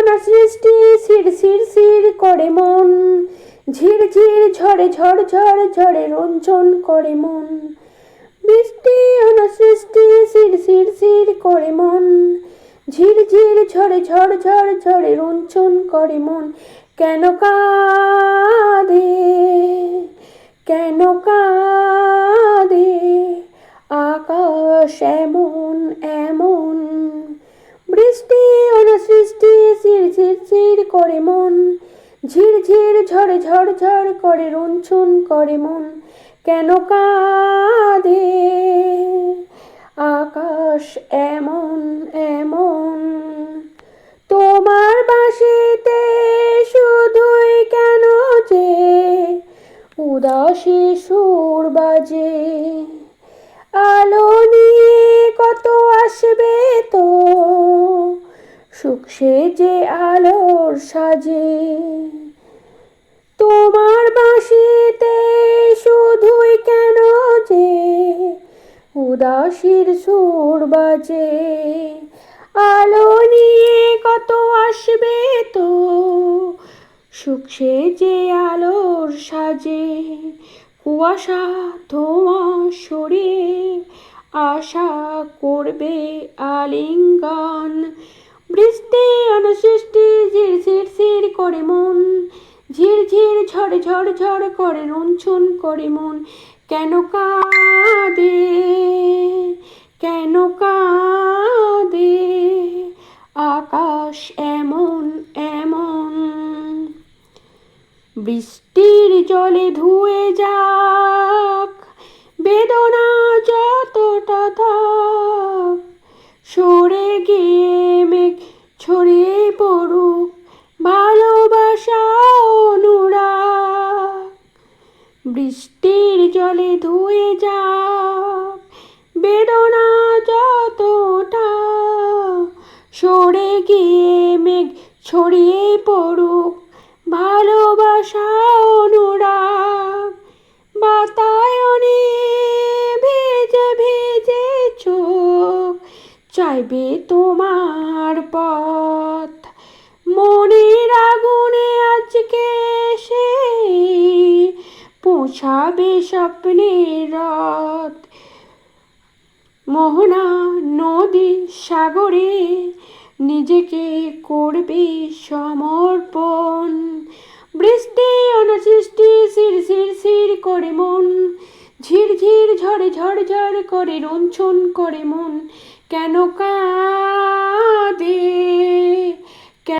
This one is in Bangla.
অনা সৃষ্টি শির শির শির করে মন। ঝির ঝির ঝড়ে ঝড় ঝড় ঝড়ে রঞ্জন করে মন। বৃষ্টি অনা সৃষ্টি শির শির শির করে মন। ঝির ঝির ঝড়ে ঝড় ঝড় ঝড়ে রঞ্জন করে মন। কেন কাঁদে? কেন কাঁদে? আকাশ এমন এমন বৃষ্টি অনসৃষ্টি শির ঝির ঝির করে মন। ঝির ঝির ঝড় ঝড় ঝড় করে রুনছুন করে মন। কেন কাঁদে? আকাশ এমন এমন। তোমার বাঁশিতে শুধুই কেন যে উদাসী সুর বাজে। আলো সুখ যে আলোর সাজে। তোমার বাঁশিতে শুধুই কেন যে উদাসীর সুর বাজে। আলো নিয়ে কত আসবে তো? সুখ যে আলোর সাজে। কুয়াশা ধোঁয়া সরিয়ে আশা করবে আলিঙ্গন। বৃষ্টি অনসৃষ্টি ঝির ঝির ঝির করে মন। ঝির ঝির ঝড় ঝড় ঝড় করে রুনছুন করে মন। কেন কাঁদে? কেন কাঁদে? আকাশ এমন এমন। বৃষ্টির জলে ধুয়ে যাক, বেদনা যতটা থাক সরে গিয়ে মেঘ ছড়িয়ে পড়ুক ভালোবাসা অনুরাগ বৃষ্টির জলে ধুয়ে যাক, বেদনা যতটা সরে গিয়ে মেঘ ছড়িয়ে পড়ুক, ভালোবাসা অনুরাগ বাতায়নে ভেজে ভেজে চোখ চাইবে তোমার পথ। মনের আগুনে আজকে পৌঁছাবে স্বপ্নের রথ। মোহনা নদী সাগরে নিজেকে করবে সমর্পণ। বৃষ্টি অনসৃষ্টি শির শির শির করে মন। ঝির ঝির ঝড়ে ঝড় ঝড় করে রঞ্ছন করে মন। কেন কাঁদে?